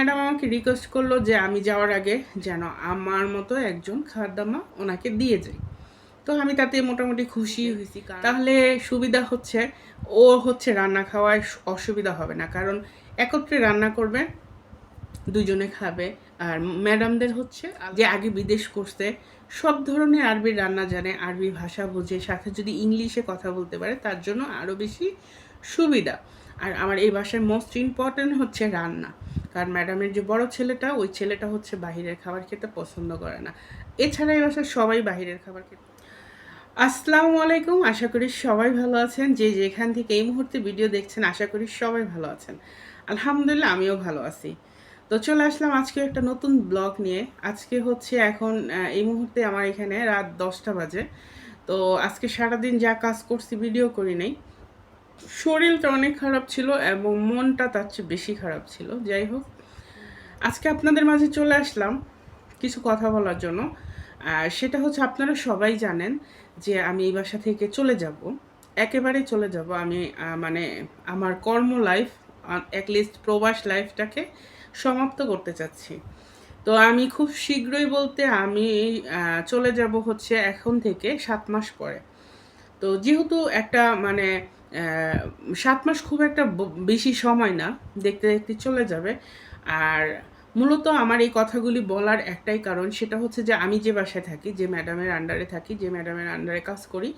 Madam আমাকে request করল যে আমি যাওয়ার আগে যেন আমার মতো একজন খাদ্দামা ওনাকে দিয়ে যাই। তো আমি তাতে মোটামুটি খুশি হয়েছি। তাহলে সুবিধা হচ্ছে ও হচ্ছে রান্না খাওয়ায় অসুবিধা হবে না। কারণ একত্রে রান্না করবে দুজনে খাবে। আর ম্যাডামদের হচ্ছে যে আগে বিদেশ করছে সব ধরনের আরবি রান্না জানে আরবি ভাষা বোঝে সাথে যদি ইংলিশে কথা বলতে পারে তার জন্য আরও বেশি সুবিধা। আর আমার এই বাসায় মোস্ট ইম্পর্ট্যান্ট হচ্ছে রান্না। কারণ ম্যাডামের যে বড় ছেলেটা, ওই ছেলেটা হচ্ছে বাহিরের খাবার খেতে পছন্দ করে না। এছাড়া এই বাসায় সবাই বাহিরের খাবার খেতে আসসালামু আলাইকুম, আশা করি সবাই ভালো আছেন। যে যেখান থেকে এই মুহূর্তে ভিডিও দেখছেন, আশা করি সবাই ভালো আছেন। আলহামদুলিল্লাহ, আমিও ভালো আছি। তো চলে আসলাম আজকে একটা নতুন ব্লগ নিয়ে। আজকে হচ্ছে এখন এই মুহূর্তে আমার এখানে রাত দশটা বাজে। তো আজকে সারাদিন যা কাজ করছি, ভিডিও করি নাই। শরীরটা অনেক খারাপ ছিল এবং মনটা তার চেয়ে বেশি খারাপ ছিল। যাই হোক, আজকে আপনাদের মাঝে চলে আসলাম কিছু কথা বলার জন্য। সেটা হচ্ছে আপনারা সবাই জানেন যে আমি এই বাসা থেকে চলে যাব। একেবারে চলে যাব। আমি মানে আমার কর্ম লাইফ অ্যাটলিস্ট প্রবাস লাইফটাকে সমাপ্ত করতে চাচ্ছি। তো আমি খুব শীঘ্রই বলতে আমি চলে যাব হচ্ছে এখন থেকে সাত মাস পরে। তো যেহেতু একটা মানে সাত মাস খুব একটা বেশি সময় না, দেখতে দেখতে চলে যাবে। আর মূলত আমার এই কথাগুলি বলার একটাই কারণ, সেটা হচ্ছে যে আমি যে বাসায় থাকি, যে ম্যাডামের আন্ডারে থাকি, যে ম্যাডামের আন্ডারে কাজ করি,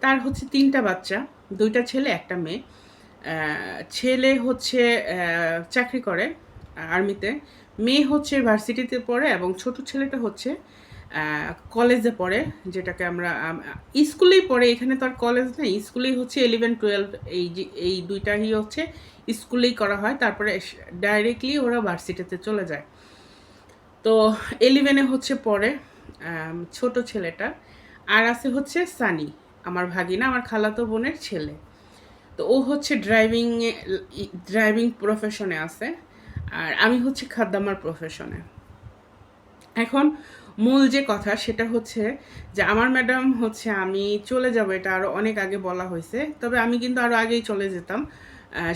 তার হচ্ছে তিনটা বাচ্চা, দুইটা ছেলে, একটা মেয়ে। ছেলে হচ্ছে চাকরি করে আর্মিতে মেয়ে হচ্ছে ভার্সিটিতে পড়ে এবং ছোট ছেলেটা হচ্ছে কলেজে পড়ে, যেটাকে আমরা স্কুলেই পড়ে, এখানে তো আর কলেজ নেই, স্কুলেই হচ্ছে ইলেভেন টুয়েলভ এই যে, এই দুইটাই হচ্ছে স্কুলেই করা হয়, তারপরে ডাইরেক্টলি ওরা ভার্সিটিতে চলে যায়। তো ইলেভেনে হচ্ছে পড়ে ছোট ছেলেটা, আর আছে হচ্ছে সানি, আমার ভাগিনা, আমার খালাতো বোনের ছেলে। তো ও হচ্ছে ড্রাইভিং ড্রাইভিং প্রফেশনে আছে, আর আমি হচ্ছে খাদ্দামার প্রফেশনে এখন মূল যে কথা সেটা হচ্ছে যে আমার ম্যাডাম হচ্ছে আমি চলে যাব, এটা আরও অনেক আগে বলা হয়েছে, তবে আমি কিন্তু আরও আগেই চলে যেতাম।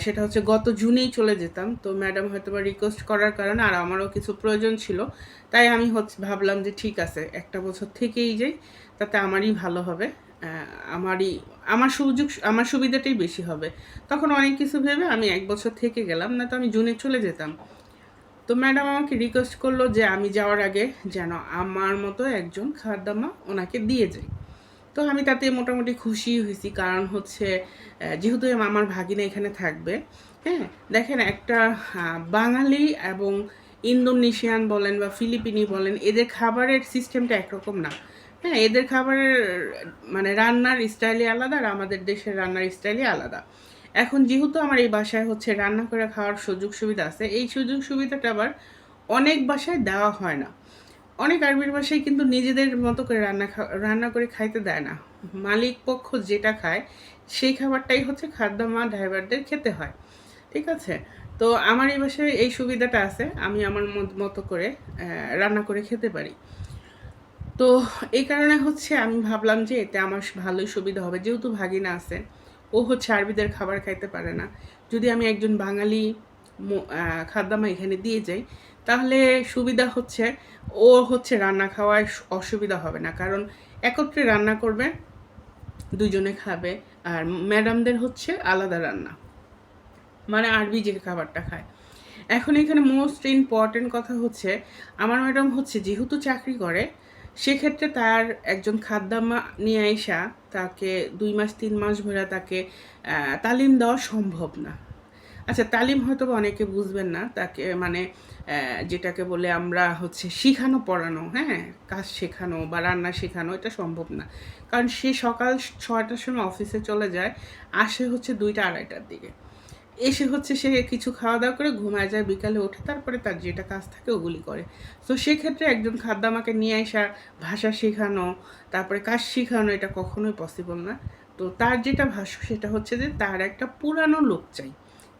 সেটা হচ্ছে গত জুনেই চলে যেতাম, তো ম্যাডাম হয়তো বা রিকোয়েস্ট করার কারণে আর আমারও কিছু প্রয়োজন ছিল, তাই আমি হচ্ছে ভাবলাম যে ঠিক আছে, একটা বছর থেকেই যাই, তাতে আমারই ভালো হবে আমারই, আমার সুযোগ, আমার সুবিধাটাই বেশি হবে। তখন অনেক কিছু ভেবে আমি এক বছর থেকে গেলাম, না তো আমি জুনে চলে যেতাম। তো ম্যাডাম আমাকে রিকোয়েস্ট করল যে আমি যাওয়ার আগে যেন আমার মতো একজন খাদ্দামা ওনাকে দিয়ে যাই। তো আমি তাতে মোটামুটি খুশি হয়েছি, কারণ হচ্ছে যেহেতু আমার ভাগিনা এখানে থাকবে হ্যাঁ দেখেন একটা বাঙালি এবং ইন্দোনেশিয়ান বলেন বা ফিলিপিনি বলেন, এদের খাবারের সিস্টেমটা একরকম না। হ্যাঁ এদের খাবারের মানে রান্নার স্টাইলই আলাদা আর আমাদের দেশের রান্নার স্টাইলই আলাদা। এখন যেহেতু আমার এই বাসায় হচ্ছে রান্না করে খাওয়ার সুযোগ সুবিধা আছে, এই সুযোগ সুবিধাটা আবার অনেক বাসায় দেওয়া হয় না। অনেক আরবির বাসায় কিন্তু নিজেদের মতো করে রান্না রান্না করে খাইতে দেয় না। মালিক পক্ষ যেটা খায়, সেই খাবারটাই হচ্ছে খাদ্য মা ড্রাইভারদের খেতে হয়। ঠিক আছে? তো আমার এই বাসায় এই সুবিধাটা আছে, আমি আমার মতো করে রান্না করে খেতে পারি। তো এই কারণে হচ্ছে আমি ভাবলাম যে এতে আমার ভালোই সুবিধা হবে, যেহেতু ভাগিনা আছে। ও হচ্ছে আরবিদের খাবার খাইতে পারে না। যদি আমি একজন বাঙালি খাদ্যামা এখানে দিয়ে যাই, তাহলে সুবিধা হচ্ছে ও হচ্ছে রান্না খাওয়ায় অসুবিধা হবে না। কারণ একত্রে রান্না করবে দুজনে খাবে, আর ম্যাডামদের হচ্ছে আলাদা রান্না। মানে আরবি যে খাবারটা খায়। এখন এখানে মোস্ট ইম্পর্টেন্ট কথা হচ্ছে, আমার ম্যাডাম হচ্ছে যেহেতু চাকরি করে সেক্ষেত্রে তার একজন খাদ্যাম্মা নিয়ে আইসা তাকে দুই মাস, তিন মাস ধরে তাকে তালিম দেওয়া সম্ভব না। আচ্ছা তালিম হয়তো অনেকে বুঝবেন না। তাকে মানে যেটাকে বলে আমরা হচ্ছে শিখানো, পড়ানো হ্যাঁ? কাজ শেখানো বা রান্না শেখানো, এটা সম্ভব না। কারণ সে সকাল ছয়টার সময় অফিসে চলে যায়, আসে হচ্ছে দুইটা, আড়াইটার দিকে। এসে হচ্ছে সে কিছু খাওয়া দাওয়া করে ঘুমায় যায়, বিকালে ওঠে, তারপরে তার যেটা কাজ থাকে ওগুলি করে। তো সেক্ষেত্রে একজন খাদ্য আমাকে নিয়ে আসা ভাষা শেখানো, তারপরে কাজ শেখানো, এটা কখনোই পসিবল না। তো তার যেটা ভাষ্য, সেটা হচ্ছে যে তার একটা পুরানো লোক চাই,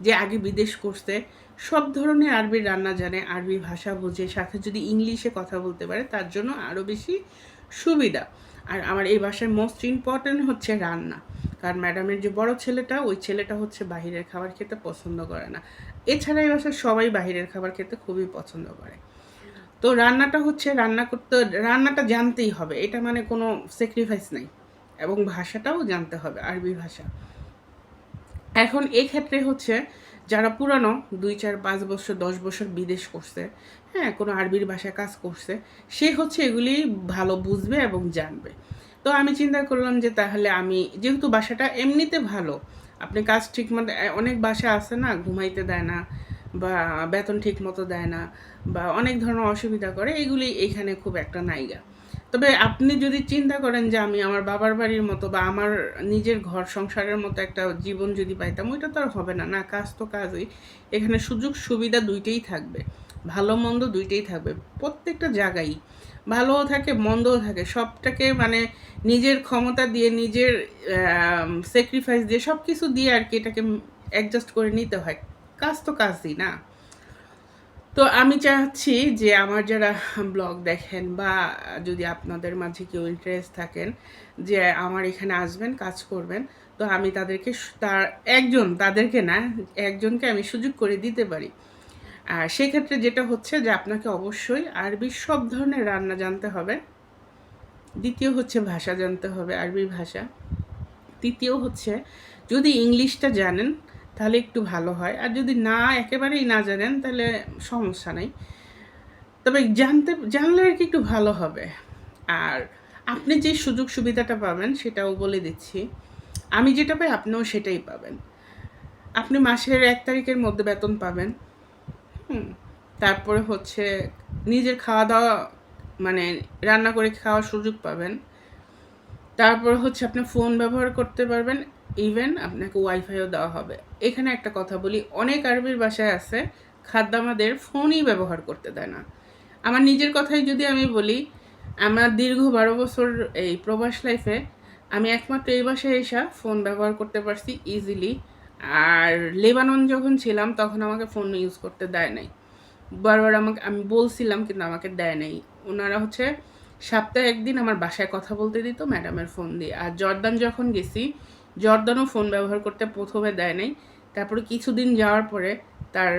যে আগে বিদেশ করছে, সব ধরনের আরবি রান্না জানে, আরবি ভাষা বোঝে, সাথে যদি ইংলিশে কথা বলতে পারে, তার জন্য আরও বেশি সুবিধা। আর আমার এই ভাষায় মোস্ট ইম্পর্ট্যান্ট হচ্ছে রান্না। কারণ ম্যাডামের যে বড় ছেলেটা, ওই ছেলেটা হচ্ছে বাহিরের খাবার খেতে পছন্দ করে না। এছাড়া এই বাসার সবাই বাহিরের খাবার খেতে খুবই পছন্দ করে। তো রান্নাটা হচ্ছে রান্না করতে, রান্নাটা জানতেই হবে। এটা মানে কোনো স্যাক্রিফাইস নেই এবং ভাষাটাও জানতে হবে আরবি ভাষা। এখন এই ক্ষেত্রে হচ্ছে যারা পুরানো, দুই, চার, পাঁচ বছর, দশ বছর বিদেশ করছে হ্যাঁ কোনো আরবির ভাষায় কাজ করছে, সে হচ্ছে এগুলি ভালো বুঝবে এবং জানবে। তো আমি চিন্তা করলাম যে তাহলে আমি, যেহেতু বাসাটা এমনিতে ভালো, আপনি কাজ ঠিক মতো অনেক বাসা আছে না, ঘুমাইতে দেয় না, বা বেতন ঠিক মতো দেয় না, বা অনেক ধরনের অসুবিধা করে, এগুলি এখানে খুব একটা নাইগা। তবে আপনি যদি চিন্তা করেন যে আমি আমার বাবার বাড়ির মতো বা আমার নিজের ঘর সংসারের মতো একটা জীবন যদি পাইতাম, ওইটা তো আর হবে না। না, কাজ তো কাজই। এখানে সুযোগ সুবিধা দুইটাই থাকবে। ভালো মন্দ দুইটাই থাকবে। প্রত্যেকটা জায়গায় ভালোও থাকে, মন্দও থাকে। সবটাকে মানে নিজের ক্ষমতা দিয়ে, নিজের স্যাক্রিফাইস দিয়ে সব কিছু দিয়ে আর কি এটাকে অ্যাডজাস্ট করে নিতে হয়। কাজ তো কাজই, না? তো আমি চাচ্ছি যে আমার যারা ব্লগ দেখেন বা যদি আপনাদের মাঝে কেউ ইন্টারেস্ট থাকেন যে আমার এখানে আসবেন, কাজ করবেন, তো আমি তাদেরকে তার, একজন, তাদেরকে না, একজনকে আমি সুযোগ করে দিতে পারি। আর সেক্ষেত্রে যেটা হচ্ছে যে আপনাকে অবশ্যই আরবি সব ধরনের রান্না জানতে হবে। দ্বিতীয় হচ্ছে ভাষা জানতে হবে আরবি ভাষা। তৃতীয় হচ্ছে যদি ইংলিশটা জানেন তাহলে একটু ভালো হয়। আর যদি না, একেবারেই না জানেন তাহলে সমস্যা নেই। তবে জানতে, জানলে আর কি একটু ভালো হবে। আর আপনি যে সুযোগ সুবিধাটা পাবেন সেটাও বলে দিচ্ছি। আমি যেটা পাই আপনিও সেটাই পাবেন। আপনি মাসের এক তারিখের মধ্যে বেতন পাবেন। হুম। তারপরে হচ্ছে নিজের খাওয়া দাওয়া মানে রান্না করে খাওয়ার সুযোগ পাবেন। তারপর হচ্ছে আপনি ফোন ব্যবহার করতে পারবেন। ইভেন আপনাকে ওয়াইফাইও দেওয়া হবে। এখানে একটা কথা বলি, অনেক আরবির বাসায় আছে খাদ্য আমাদের ফোনই ব্যবহার করতে দেয় না। আমার নিজের কথাই যদি আমি বলি, আমার দীর্ঘ বারো বছর এই প্রবাস লাইফে আমি একমাত্র এই বাসায় এসা ফোন ব্যবহার করতে পারছি ইজিলি আর লেবানন যখন ছিলাম, তখন আমাকে ফোন ইউজ করতে দেয় নাই। বারবার আমাকে, আমি বলছিলাম, কিন্তু আমাকে দেয় নাই। ওনারা হচ্ছে, সপ্তাহে একদিন আমার বাসায় কথা বলতে দিত ম্যাডামের ফোন দিয়ে। আর জর্দান যখন গেছি, জর্দানও ফোন ব্যবহার করতে প্রথমে দেয় নাই। তারপরে কিছুদিন যাওয়ার পরে, তার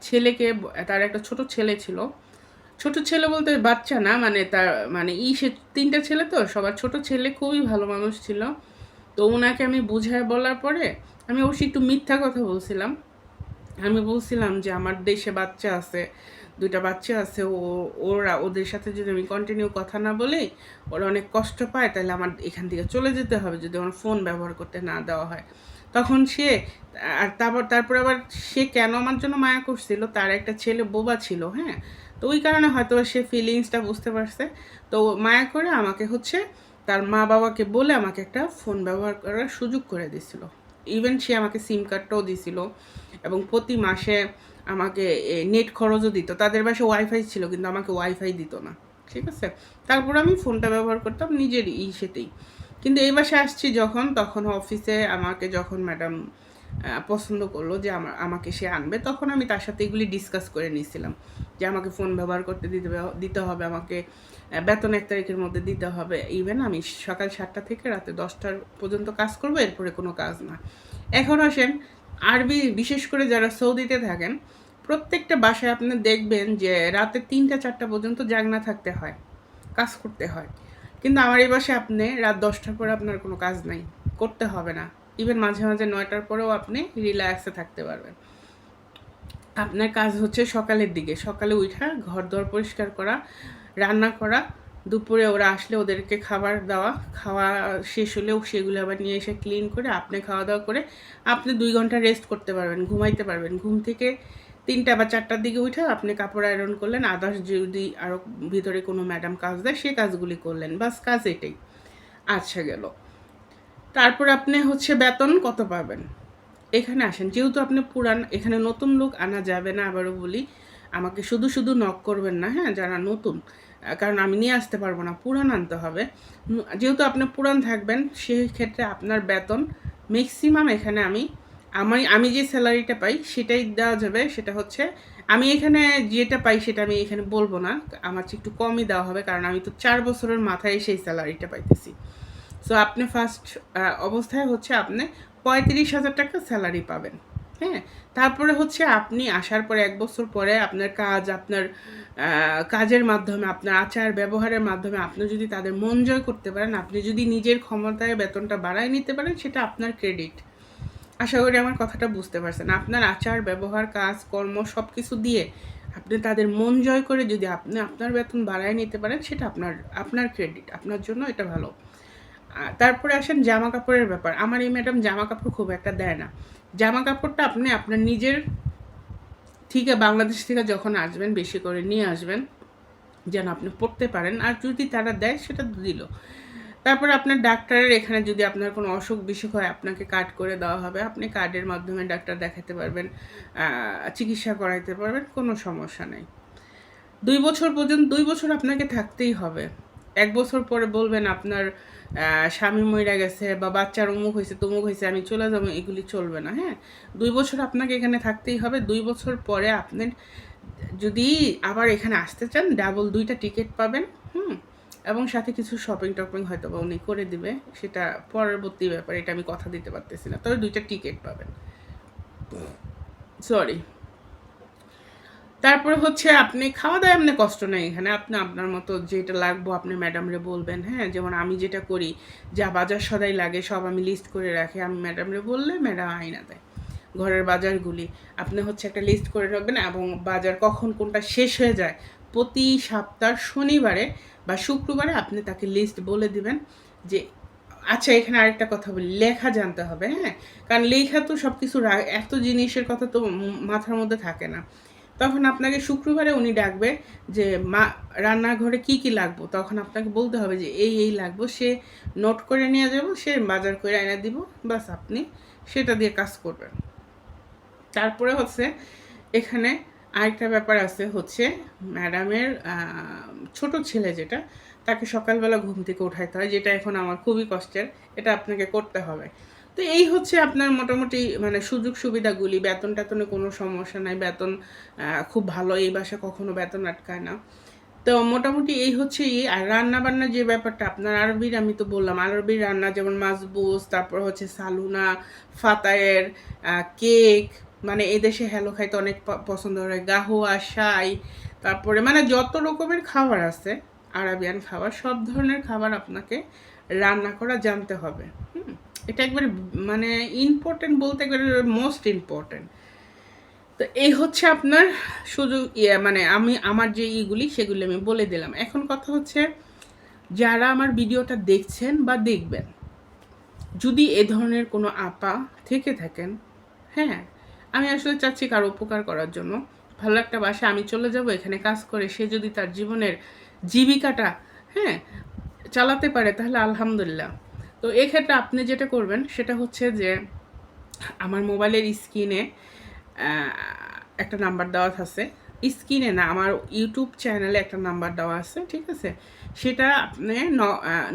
ছেলেকে, তার একটা ছোট ছেলে ছিল। ছোট ছেলে বলতে বাচ্চা না মানে তার মানে ই সে, তিনটা ছেলে তো, সবার ছোট ছেলে খুবই ভালো মানুষ ছিল। তো ওনাকে আমি বুঝায় বলার পরে আমি অবশ্যই একটু মিথ্যা কথা বলছিলাম। আমি বলছিলাম যে আমার দেশে বাচ্চা আছে, দুইটা বাচ্চা আছে, ও, ওরা, ওদের সাথে যদি আমি কন্টিনিউ কথা না বলি, ওরা অনেক কষ্ট পায়, তাহলে আমার এখান থেকে চলে যেতে হবে যদি আমার ফোন ব্যবহার করতে না দেওয়া হয়। তখন সে, আর তারপর তারপর আবার সে কেন আমার জন্য মায়া করছিল, তার একটা ছেলে বোবা ছিল হ্যাঁ? তো ওই কারণে হয়তো সে ফিলিংসটা বুঝতে পারছে। তো মায়া করে আমাকে হচ্ছে তার মা বাবাকে বলে আমাকে একটা ফোন ব্যবহার করার সুযোগ করে দিছিল ইভেন সে আমাকে সিম কার্ডটাও দিছিল এবং প্রতি মাসে আমাকে নেট খরচও দিত। তাদের বাসে ওয়াইফাই ছিল কিন্তু আমাকে ওয়াইফাই দিত না। ঠিক আছে? তারপর আমি ফোনটা ব্যবহার করতাম নিজের ইসেতেই। কিন্তু এই বাসায় আসছি যখন, তখন অফিসে আমাকে যখন ম্যাডাম পছন্দ করল যে আমার আমাকে সে আনবে, তখন আমি তার সাথে এগুলি ডিসকাস করে নিয়েছিলাম। যে আমাকে ফোন ব্যবহার করতে দিতে দিতে হবে, আমাকে বেতন এক তারিখের মধ্যে দিতে হবে। ইভেন আমি সকাল সাতটা থেকে রাতে দশটার পর্যন্ত কাজ করব, এরপরে কোনো কাজ না। এখন আসেন, আরবি বিশেষ করে যারা সৌদিতে থাকেন, প্রত্যেকটা বাসায় আপনি দেখবেন যে রাতে তিনটা চারটা পর্যন্ত জাগনা থাকতে হয়, কাজ করতে হয়। কিন্তু আমার এই বাসায় আপনি রাত দশটার পরে আপনার কোনো কাজ নাই, করতে হবে না। ইভেন মাঝে মাঝে নয়টার পরেও আপনি রিল্যাক্সে থাকতে পারবেন। আপনার কাজ হচ্ছে সকালের দিকে। সকালে উঠা, ঘর দর পরিষ্কার করা, রান্না করা, দুপুরে ওরা আসলে ওদেরকে খাবার দেওয়া, খাওয়া শেষ হলেও সেগুলো আবার নিয়ে এসে ক্লিন করে আপনি খাওয়া দাওয়া করে আপনি দুই ঘণ্টা রেস্ট করতে পারবেন, ঘুমাইতে পারবেন। ঘুম থেকে তিনটা বা চারটার দিকে উঠে আপনি কাপড় আয়রন করলেন আদার্স যদি আরও ভিতরে কোনো ম্যাডাম কাজ দেয় সে কাজগুলি করলেন। বাস কাজ এটাই। আচ্ছা গেল। তারপর আপনি হচ্ছে বেতন কত পাবেন? এখানে আসেন, যেহেতু আপনি পুরান, এখানে নতুন লোক আনা যাবে না আবারও বলি, আমাকে শুধু শুধু নক করবেন না হ্যাঁ যারা নতুন কারণ আমি নিয়ে আসতে পারব না, পুরান আনতে হবে। যেহেতু আপনি পুরান থাকবেন, সেই ক্ষেত্রে আপনার বেতন ম্যাক্সিমাম এখানে আমি আমি আমি যে স্যালারিটা পাই সেটাই দেওয়া যাবে, সেটা হচ্ছে আমি এখানে যেটা পাই সেটা আমি এখানে বলব না, আমার একটু কমই দেওয়া হবে, কারণ আমি তো চার বছরের মাথায় সেই স্যালারিটা পাইতেছি। সো আপনি ফার্স্ট অবস্থায় হচ্ছে আপনি পঁয়ত্রিশ হাজার টাকা স্যালারি পাবেন হ্যাঁ? তারপরে হচ্ছে আপনি আসার পরে এক বছর পরে আপনার কাজ, আপনার কাজের মাধ্যমে, আপনার আচার ব্যবহারের মাধ্যমে আপনি যদি তাদের মন জয় করতে পারেন, আপনি যদি নিজের ক্ষমতায় বেতনটা বাড়ায় নিতে পারেন, সেটা আপনার ক্রেডিট আশা করি আমার কথাটা বুঝতে পারছেন। আপনার আচার, ব্যবহার, কাজ, কর্ম সব কিছু দিয়ে আপনি তাদের মন জয় করে যদি আপনি আপনার বেতন বাড়ায় নিতে পারেন, সেটা আপনার আপনার ক্রেডিট আপনার জন্য এটা ভালো। তারপরে আসেন জামা কাপড়ের ব্যাপার। আমার এই ম্যাডাম জামা কাপড় খুব একটা দেয় না। জামা কাপড়টা আপনি আপনার নিজের থেকে বাংলাদেশ থেকে যখন আসবেন, বেশি করে নিয়ে আসবেন, যেন আপনি পড়তে পারেন। আর যদি তারা দেয়, সেটা দিল। তারপরে আপনার ডাক্তারের এখানে যদি আপনার কোনো অসুখ বিসুখ হয়, আপনাকে কার্ড করে দেওয়া হবে। আপনি কার্ডের মাধ্যমে ডাক্তার দেখাতে পারবেন চিকিৎসা করাইতে পারবেন, কোনো সমস্যা নেই। দুই বছর পর্যন্ত, দুই বছর আপনাকে থাকতেই হবে। এক বছর পরে বলবেন আপনার স্বামী মরে গেছে বা বাচ্চার অমুক হয়েছে তমুক হয়েছে আমি চলে যাব, এগুলি চলবে না হ্যাঁ? দুই বছর আপনাকে এখানে থাকতেই হবে। দুই বছর পরে আপনি যদি আবার এখানে আসতে চান ডাবল দুইটা টিকিট পাবেন, হুম? এবং সাথে কিছু শপিং টপিং হয়তো বা উনি করে দিবে। সেটা পরবর্তী ব্যাপার এটা আমি কথা দিতে পারতেছি না। তবে দুইটা টিকিট পাবেন। সরি তারপরে হচ্ছে আপনি খাওয়া দাওয়া এমনি কষ্ট নেই এখানে। আপনি আপনার মতো যেটা লাগবো আপনি ম্যাডামরে বলবেন হ্যাঁ? যেমন আমি যেটা করি, যা বাজার সদাই লাগে সব আমি লিস্ট করে রাখি। আমি ম্যাডামরে বললে ম্যাডাম আইনা দেয়। ঘরের বাজারগুলি। আপনি হচ্ছে একটা লিস্ট করে রাখবেন এবং বাজার কখন কোনটা শেষ হয়ে যায় প্রতি সপ্তাহ শনিবারে বা শুক্রবারে আপনি তাকে লিস্ট বলে দিবেন যে আচ্ছা এখানে আরেকটা কথা বলি, লেখা জানতে হবে হ্যাঁ? কারণ লেখা তো সব কিছু এত জিনিসের কথা তো মাথার মধ্যে থাকে না। তখন আপনাকে শুক্রবারে উনি ডাকবে যে, মা, রান্নাঘরে কি কি লাগবো? তখন আপনাকে বলতে হবে যে, এই এই লাগবো, সে নোট করে নিয়ে যাব, সে বাজার করে এনে দিব, বাস আপনি সেটা দিয়ে কাজ করবেন। তারপরে হচ্ছে এখানে আরেকটা ব্যাপার আছে হচ্ছে, ম্যাডামের ছোট ছেলে যেটা, তাকে সকালবেলা ঘুম থেকে উঠাইতে হয়, যেটা এখন আমার খুবই কষ্টের, এটা আপনাকে করতে হবে। তো এই হচ্ছে আপনার মোটামুটি মানে সুযোগ সুবিধাগুলি, বেতন টেতনে কোনো সমস্যা নাই, বেতন খুব ভালো, এই বাসা কখনো বেতন আটকায় না। তো মোটামুটি এই হচ্ছে আর রান্না বান্না যে ব্যাপারটা, আপনার আরবির আমি তো বললাম, আরবির রান্না যেমন মাছবুস তারপর হচ্ছে সালুনা, ফাতায়ের কেক মানে এদেশে হ্যালো খাইতে অনেক পছন্দ করে। গাহুয়া শাই তারপরে মানে যত রকমের খাবার আছে, আরাবিয়ান খাবার, সব ধরনের খাবার আপনাকে রান্না করা জানতে হবে। এটা একবারে মানে ইম্পর্টেন্ট বলতে একবারে মোস্ট ইম্পর্টেন্ট তো এই হচ্ছে আপনার সুযোগ ইয়ে মানে আমি, আমার যে ইগুলি, সেগুলি আমি বলে দিলাম। এখন কথা হচ্ছে, যারা আমার ভিডিওটা দেখছেন বা দেখবেন, যদি এ ধরনের কোনো আপা থেকে থাকেন হ্যাঁ আমি আসলে চাচ্ছি কারও উপকার করার জন্য। ভালো একটা বাসা আমি চলে যাব, এখানে কাজ করে সে যদি তার জীবনের জীবিকাটা হ্যাঁ চালাতে পারে তাহলে আলহামদুলিল্লাহ। তো এক্ষেত্রে আপনি যেটা করবেন, সেটা হচ্ছে যে আমার মোবাইলের স্ক্রিনে একটা নাম্বার দেওয়া আছে। স্ক্রিনে না, আমার ইউটিউব চ্যানেলে একটা নাম্বার দেওয়া আছে, ঠিক আছে? সেটা আপনি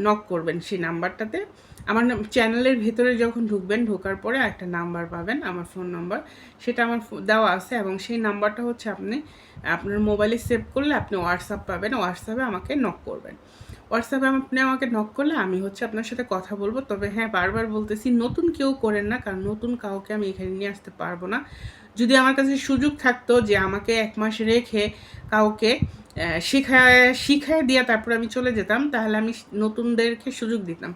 নক করবেন সেই নাম্বারটাতে। আমার চ্যানেলের ভেতরে যখন ঢুকবেন, ঢোকার পরে একটা নাম্বার পাবেন, আমার ফোন নাম্বার সেটা আমার দেওয়া আছে এবং সেই নাম্বারটা হচ্ছে আপনি, আপনার মোবাইলে সেভ করলে আপনি হোয়াটসঅ্যাপ পাবেন। হোয়াটসঅ্যাপে আমাকে নক করবেন। হোয়াটসঅ্যাপে আপনি আমাকে নক করলে আমি হচ্ছে আপনার সাথে কথা বলব। তবে হ্যাঁ বারবার বলতেছি, নতুন কেউ করেন না, কারণ নতুন কাউকে আমি এখানে নিয়ে আসতে পারব না। যদি আমার কাছে সুযোগ থাকতো যে আমাকে এক মাস রেখে কাউকে শিখায় শিখায় দিয়ে তারপর আমি চলে যেতাম, তাহলে আমি নতুনদেরকে সুযোগ দিতাম।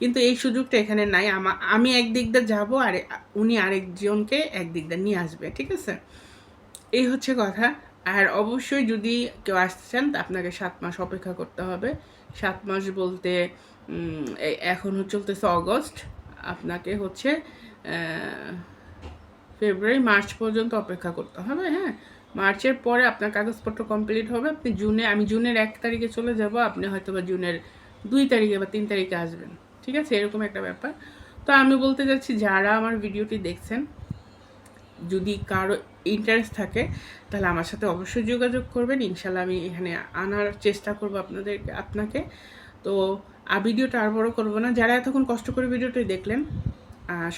কিন্তু এই সুযোগটা এখানে নাই। আমা একদিক দিয়ে যাব আর উনি আরেকজনকে একদিক দিয়ে নিয়ে আসবে, ঠিক আছে? এই হচ্ছে কথা। আর অবশ্যই যদি কেউ আসতে চান আপনাকে সাত মাস অপেক্ষা করতে হবে। সাত মাস বলতে এখন চলতেছে অগস্ট। আপনাকে হচ্ছে ফেব্রুয়ারি, মার্চ পর্যন্ত অপেক্ষা করতে হবে হ্যাঁ? মার্চের পরে আপনার কাগজপত্র কমপ্লিট হবে। আপনি জুনে, আমি জুনের এক তারিখে চলে যাব। আপনি হয়তো বা জুনের দুই তারিখে বা তিন তারিখে আসবেন। ঠিক আছে? এরকম একটা ব্যাপার। তো আমি বলতে যাচ্ছি যারা আমার ভিডিওটি দেখছেন, যদি কারও ইন্টারেস্ট থাকে, তাহলে আমার সাথে অবশ্যই যোগাযোগ করবেন। ইনশাল্লাহ আমি এখানে আনার চেষ্টা করব আপনাদের, আপনাকে। তো আর ভিডিওটা আর বড় করব না। যারা এতক্ষণ কষ্ট করে ভিডিওটি দেখলেন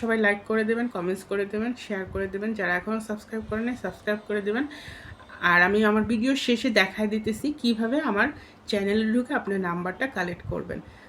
সবাই লাইক করে দেবেন কমেন্টস করে দেবেন শেয়ার করে দেবেন। যারা এখনও সাবস্ক্রাইব করেন সাবস্ক্রাইব করে দেবেন। আর আমি আমার ভিডিও শেষে দেখায় দিতেছি কীভাবে আমার চ্যানেলে ঢুকে আপনার নাম্বারটা কালেক্ট করবেন।